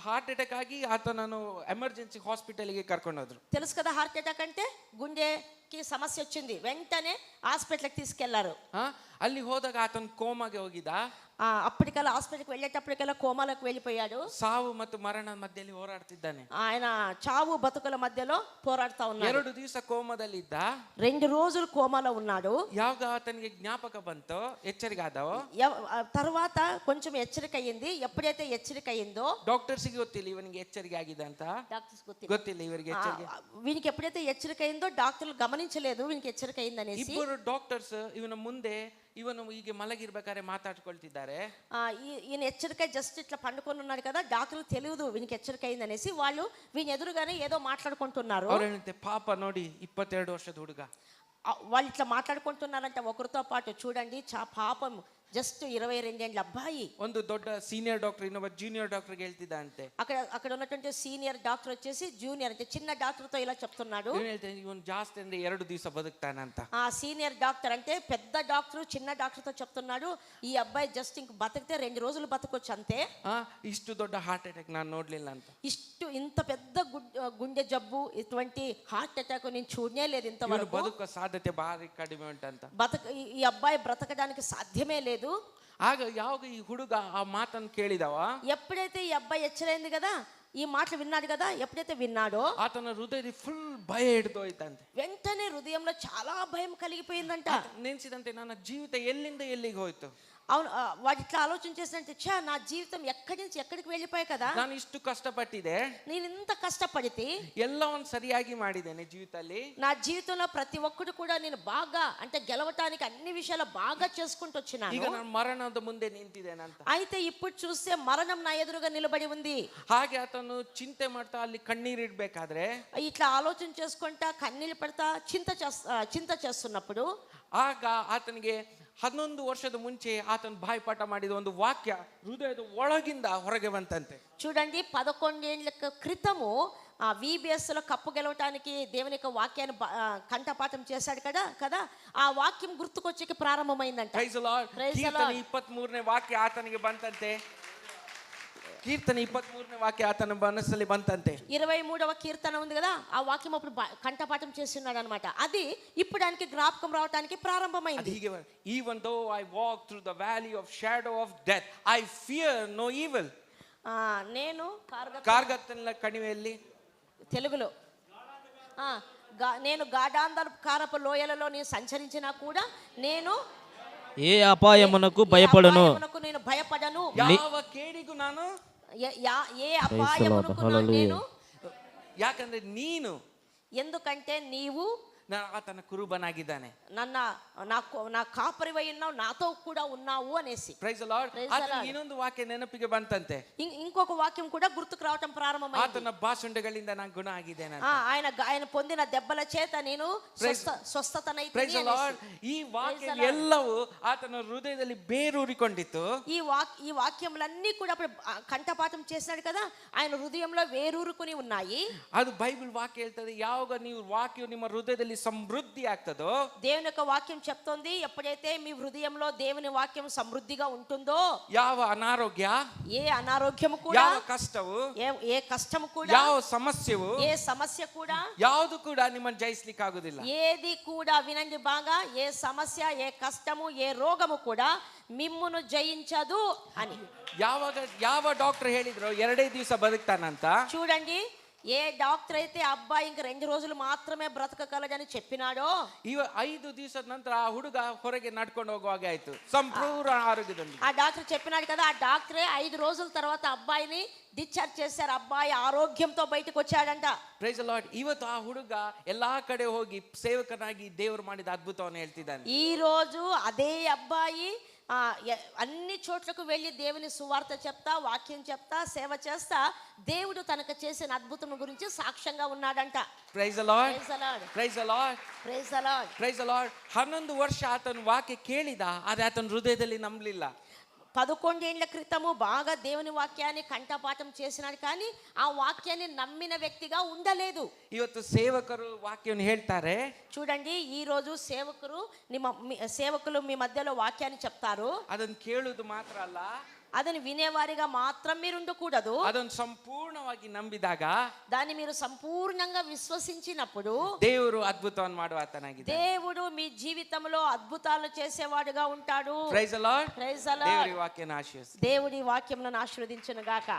B: ಹಾರ್ಟ್ ಅಟ್ಯಾಕ್ ಆಗಿ ಆತನನ್ನು ಎಮರ್ಜೆನ್ಸಿ ಹಾಸ್ಪಿಟಲ್ಗೆ ಕರ್ಕೊಂಡು ಹೋದ್ರು
C: తెలుసు కదా హార్ట్ అటాక్ అంటే గుండెకి సమస్య వచ్చింది వెంటనే హాస్పిటల్కి తీసుకెళ్లారు
B: ಆ, ಅಲ್ಲಿ ಹೋದಾಗ ಆತನ ಕೋಮಾಗೆ ಹೋಗಿದ್ದ
C: ఆ, అప్పటికల్లా హాస్పిటల్కి వెళ్ళేటప్పటికల్లా కోమాలకు వెళ్ళిపోయాడు
B: ಸಾವು ಮತ್ತು ಮರಣದ ಮಧ್ಯದಲ್ಲಿ ಹೋರಾಡ್ತಿದ್ದಾನೆ
C: ఆయన చావు బతుకుల మధ్యలో పోరాడుతా ఉన్నాడు
B: ಎರಡು ದಿವಸ ಕೋಮದಲ್ಲಿದ್ದ
C: రెండు రోజులు కోమాలో ఉన్నాడు
B: ಯಾವಾಗ ಆತನಿಗೆ ಜ್ಞಾಪಕ ಬಂತೋ ಎಚ್ಚರಿಕೆ ಆದವೋ
C: ఎవ- ఆ తర్వాత కొంచెం హెచ్చరిక అయ్యింది ఎప్పుడైతే హెచ్చరిక అయ్యిందో
B: ಡಾಕ್ಟರ್ಸ್ಗೆ ಗೊತ್ತಿಲ್ಲ ಇವನಿಗೆ ಎಚ್ಚರಿಕೆ ಆಗಿದೆ ಅಂತ
C: డాక్టర్స్ గుర్తు
B: ಗೊತ್ತಿಲ್ಲ ಇವರಿಗೆ ಎಚ್ಚರಿಕೆ
C: వీనికి ఎప్పుడైతే హెచ్చరిక అయిందో డాక్టర్లు గమనించలేదు వీనికి హెచ్చరిక అయిందనేసి
B: ಇಬ್ಬರು ಡಾಕ್ಟರ್ಸ್ ಇವನ ಮುಂದೆ ಇವನು ಹೀಗೆ ಮಲಗಿರ್ಬೇಕಾದ್ರೆ ಮಾತಾಡ್ಕೊಳ್ತಿದ್ದಾರೆ
C: ఆ, ఈ- ఈయన హెచ్చరిక జస్ట్ ఇట్లా పండుకొని ఉన్నాడు కదా డాక్టర్ తెలియదు వీనికి హెచ్చరిక అయిందనేసి వాళ్ళు వీని ఎదురుగానే ఏదో మాట్లాడుకుంటున్నారు
B: ಅವ್ರು ಹೇಳುತ್ತೆ ಪಾಪ ನೋಡಿ ಇಪ್ಪತ್ತೆರಡು ವರ್ಷದ ಹುಡುಗ
C: ఆ, వాళ్ళు ఇట్లా మాట్లాడుకుంటున్నారంటే ఒకరితో పాటు చూడండి చా పాపం జస్ట్ ఇరవై రెండు ఏళ్ళ అబ్బాయి.
B: ఒక దొడ్డ సీనియర్ డాక్టర్ ಇನ್ನೊಬ್ಬ జూనియర్ డాక్టర్కి వెళ్తుందా అంటే
C: అక్కడ అక్కడ ఉన్నటువంటి సీనియర్ డాక్టర్ వచ్చేసి జూనియర్ అంటే చిన్న డాక్టర్తో ఇలా చెప్తున్నాడు.
B: జాస్తి ಜಾಸ್ತಿ ಅಂದ್ರೆ ಎರಡು ದಿವಸ
C: ఆ సీనియర్ డాక్టర్ అంటే పెద్ద డాక్టర్ చిన్న డాక్టర్తో చెప్తున్నాడు. ఈ అబ్బాయి జస్ట్ ఇంక బతికితే రెండు రోజులు బతకొచ్చు అంతే.
B: ಆ, దొడ్డ హార్ట్ అటాక్ నా ನಾನು ನೋಡ್ಲಿಲ್ಲ
C: ఇష్టు ఇంత పెద్ద గుడ్- గుండె జబ్బు ఇటువంటి హార్ట్ అటాక్ నేను చూడలేదు లేదు
B: ಇವನು
C: సాధ్యత
B: బాగా కడిమే ಭಾರಿ
C: బతక ఈ అబ్బాయి బ్రతకడానికి సాధ్యమే లేదు.
B: ಆಗ ಯಾವಾಗ ಈ ಹುಡುಗ ಆ ಮಾತನ್ನು ಕೇಳಿದವ
C: ఎప్పుడైతే ఈ అబ్బాయి హెచ్చరైంది కదా ఈ మాటలు విన్నాడు కదా ఎప్పుడైతే విన్నాడో
B: ಆತನ ಹೃದಯದಲ್ಲಿ ಫುಲ್ ಭಯ ಹಿಡಿದೋಯ್ತಂತೆ
C: వెంటనే హృదయంలో చాలా భయం కలిగిపోయిందంట
B: ನೆನ್ಸಿದಂತೆ ನನ್ನ ಜೀವಿತ ಎಲ್ಲಿಂದ ಎಲ್ಲಿಗೆ ಹೋಯ್ತು
C: అవును ఆ, వాడు ఇట్లా ఆలోచన చేసినట్టు ఛా నా జీవితం ఎక్కడి నుంచి ఎక్కడికి వెళ్ళిపోయాయి కదా
B: ನಾನು ಇಷ್ಟು ಕಷ್ಟಪಟ್ಟಿದೆ
C: నేను ఇంత కష్టపడితే
B: ಎಲ್ಲವನ್ನು ಸರಿಯಾಗಿ ಮಾಡಿದ್ದೇನೆ ಜೀವಿತದಲ್ಲಿ
C: నా జీవితంలో ప్రతి ఒక్కటి కూడా నేను బాగా అంటే గెలవటానికి అన్ని విషయాలు బాగా చేసుకుంటూ
B: ಈಗ
C: వచ్చినాను
B: ನಾನು ಮರಣದ ಮುಂದೆ ನಿಂತಿದ್ದೇನಂತ
C: అయితే ఇప్పుడు చూస్తే మరణం నా ఎదురుగా నిలబడి ఉంది
B: ಹಾಗೆ ಆತನು ಚಿಂತೆ ಮಾಡ್ತಾ ಅಲ್ಲಿ ಕಣ್ಣೀರಿಡ್ಬೇಕಾದ್ರೆ
C: ఇట్లా ఆలోచన చేసుకుంటా కన్నీళ్ళు పడతా చింత చేస్తా చింత చేస్తున్నప్పుడు
B: ಆಗ ಆತನಿಗೆ ಹನ್ನೊಂದು ವರ್ಷದ ಮುಂಚೆ ಆತನ ಬಾಯ್ಪಾಠ ಮಾಡಿದ ಒಂದು ವಾಕ್ಯ ಹೃದಯದ ಒಳಗಿಂದ ಹೊರಗೆ ಬಂತಂತೆ
C: చూడండి పదకొండేళ్ల క్రితము ఆ VBS లో కప్పు గెలవటానికి దేవుని యొక్క వాక్యాన్ని బ- ఆ, కంఠపాఠం చేశాడు కదా కదా ఆ వాక్యం గుర్తుకొచ్చేకి ప్రారంభమైందంట
B: Praise the Lord.
C: Praise the
B: ಕೀರ್ತನೆ
C: Lord.
B: ಇಪ್ಪತ್ತ್ ಮೂರನೇ ವಾಕ್ಯ ಆತನಿಗೆ ಬಂತಂತೆ ಕೀರ್ತನೆ ಇಪ್ಪತ್ತ್ ಮೂರನೇ ವಾಕ್ಯ ಆತನ ಮನಸ್ಸಲ್ಲಿ ಬಂತಂತೆ
C: ఇరవై మూడవ కీర్తన ఉంది కదా ఆ వాక్యం అప్పుడు బ- కంఠపాఠం చేస్తున్నాడు అనమాట అది ఇప్పుడు ఆయనకి జ్ఞాపకం రావటానికి
B: ಅದು
C: ప్రారంభమైంది
B: ಹೀಗೆ even though I walk through the valley of shadow of death I fear no evil
C: ఆ, నేను కార్గ-
B: ಕಾರ್ಗತ್ತನ ಕಣಿವೆಯಲ್ಲಿ
C: తెలుగులో ఆ, గా- నేను గాఢాంధర కారపు లోయలలో నేను సంచరించినా కూడా నేను
D: ఏ అపాయమునకు
C: ఏ
D: భయపడను
C: అపాయమునకు నేను భయపడను
B: ಯಾವ ಕೇಡಿಗೂ ನಾನು
C: ఏ- యా- ఏ అపాయమునకు నా-
D: Hallelujah.
C: నేను
B: ಯಾಕಂದ್ರೆ ನೀನು
C: ఎందుకంటే నీవు
B: ನ- ಆತನ ಕುರುಬನಾಗಿದ್ದಾನೆ
C: నన్న నా కో- నా కాపరివై ఉన్నావు నాతో కూడా ఉన్నావు అనేసి
B: ಪ್ರೈಸ್ ಲಾರ್ಡ್
C: Praise the
B: ಆತನಿಗೆ
C: Lord.
B: ಇನ್ನೊಂದು ವಾಕ್ಯ ನೆನಪಿಗೆ ಬಂತಂತೆ
C: ఇం- ఇంకొక వాక్యం కూడా గుర్తుకు రావటం ప్రారంభమైంది
B: ಆತನ ಬಾಸುಂಡೆಗಳಿಂದ ನಾನು ಗುಣ ಆಗಿದ್ದೇನೆ
C: ఆ, ఆయన గ- ఆయన పొందిన దెబ్బల చేత నేను స్వస్థ- స్వస్థతనైతిని
B: ಪ್ರೈಸ್
C: అనేసి.
B: ಲಾರ್ಡ್ ಈ ವಾಕ್ಯ
C: Praise the Lord.
B: ಎಲ್ಲವೂ ಆತನ ಹೃದಯದಲ್ಲಿ ಬೇರೂರಿಕೊಂಡಿತ್ತು
C: ఈ వాక్ ఈ వాక్యములన్నీ కూడా అప్పుడు ఆ, కంఠపాఠం చేసినాడు కదా ఆయన హృదయంలో వేరూరుకుని ఉన్నాయి
B: ಅದು ಬೈಬಲ್ ವಾಕ್ಯ ಹೇಳ್ತದೆ ಯಾವಾಗ ನೀವು ವಾಕ್ಯವು ನಿಮ್ಮ ಹೃದಯದಲ್ಲಿ ಸಮೃದ್ಧಿ ಆಗ್ತದೋ
C: దేవుని యొక్క వాక్యం చెప్తోంది ఎప్పుడైతే మీ హృదయంలో దేవుని వాక్యం సమృద్ధిగా ఉంటుందో
B: ಯಾವ ಅನಾರೋಗ್ಯ
C: ఏ అనారోగ్యము కూడా
B: ಯಾವ ಕಷ್ಟವು
C: ఏ ఏ కష్టము కూడా
B: ಯಾವ ಸಮಸ್ಯೆವು
C: ఏ సమస్య కూడా
B: ಯಾವುದು ಕೂಡ ನಿಮ್ಮನ್ನು ಜಯಿಸ್ಲಿಕ್ಕೆ ಆಗುದಿಲ್ಲ
C: ఏది కూడా వినండి బాగా ఏ సమస్య ఏ కష్టము ఏ రోగము కూడా మిమ్మును జయించదు అని
B: ಯಾವಾಗ ಯಾವ ಡಾಕ್ಟರ್ ಹೇಳಿದ್ರು ಎರಡೇ ದಿವಸ ಬದುಕ್ತಾನಂತ
C: చూడండి ఏ డాక్టర్ అయితే ఆ అబ్బాయి ఇంక రెండు రోజులు మాత్రమే బ్రతకగలడని చెప్పినాడో
B: ಇವ ಐದು ದಿವಸದ ನಂತರ ಆ ಹುಡುಗ ಹೊರಗೆ ನಡ್ಕೊಂಡು ಹೋಗುವಾಗ ಆಯ್ತು ಸಂಪೂರ್ಣ ಆರೋಗ್ಯದಲ್ಲಿ
C: ఆ డాక్టర్ చెప్పినాడు కదా ఆ డాక్టరే ఐదు రోజుల తర్వాత అబ్బాయిని డిశ్చార్జ్ చేశారు అబ్బాయి ఆరోగ్యంతో బయటకు వచ్చాడంట
B: ಪ್ರೈಸ್ ಲಾರ್ಡ್ ಇವತ್ತು ಆ ಹುಡುಗ ಎಲ್ಲಾ ಕಡೆ ಹೋಗಿ ಸೇವಕನಾಗಿ ದೇವರು ಮಾಡಿದ ಅದ್ಭುತವನ್ನು ಹೇಳ್ತಿದ್ದಾನೆ
C: ఈ రోజు అదే అబ్బాయి ఆ, ఎ- అన్ని చోట్లకు వెళ్ళి దేవుని సువార్త చెప్తా వాక్యం చెప్తా సేవ చేస్తా దేవుడు తనకు చేసిన అద్భుతం గురించి సాక్ష్యంగా ఉన్నాడంట
B: praise Lord
C: Praise the Lord.
B: Praise Lord
C: Praise the Lord.
B: Praise Lord ಹನ್ನೊಂದು ವರ್ಷ ಆತನ ವಾಕ್ಯ ಕೇಳಿದ ಆದ್ರೆ ಆತನ ಹೃದಯದಲ್ಲಿ ನಂಬಲಿಲ್ಲ
C: పదకొండేళ్ల క్రితము బాగా దేవుని వాక్యాన్ని కంఠపాఠం చేసినాడు కానీ ఆ వాక్యాన్ని నమ్మిన వ్యక్తిగా ఉండలేదు
B: ಇವತ್ತು ಸೇವಕರು ವಾಕ್ಯವನ್ನು ಹೇಳ್ತಾರೆ
C: చూడండి ఈ రోజు సేవకులు ನಿಮ್ಮ మీ- సేవకులు మీ మధ్యలో వాక్యాన్ని చెప్తారు
B: ಅದನ್ನು ಕೇಳುವುದು ಮಾತ್ರ ಅಲ್ಲ
C: అదని వినేవారిగా మాత్రం మీరు ఉండకూడదు
B: ಅದನ್ನು ಸಂಪೂರ್ಣವಾಗಿ ನಂಬಿದಾಗ
C: దాన్ని మీరు సంపూర్ణంగా విశ్వసించినప్పుడు
B: ದೇವರು ಅದ್ಭುತವನ್ನು ಮಾಡುವ ಆತನಾಗಿದೆ
C: దేవుడు మీ జీవితంలో అద్భుతాలు చేసేవాడుగా ఉంటాడు
B: ಪ್ರೈಸ್ ಲಾರ್ಡ್
C: Praise the
B: ದೇವರ
C: Lord.
B: ಈ ವಾಕ್ಯನ ಆಶೀರ್ವದಿಸಿ
C: దేవుడి వాక్యములను ఆశీర్వదించును గాక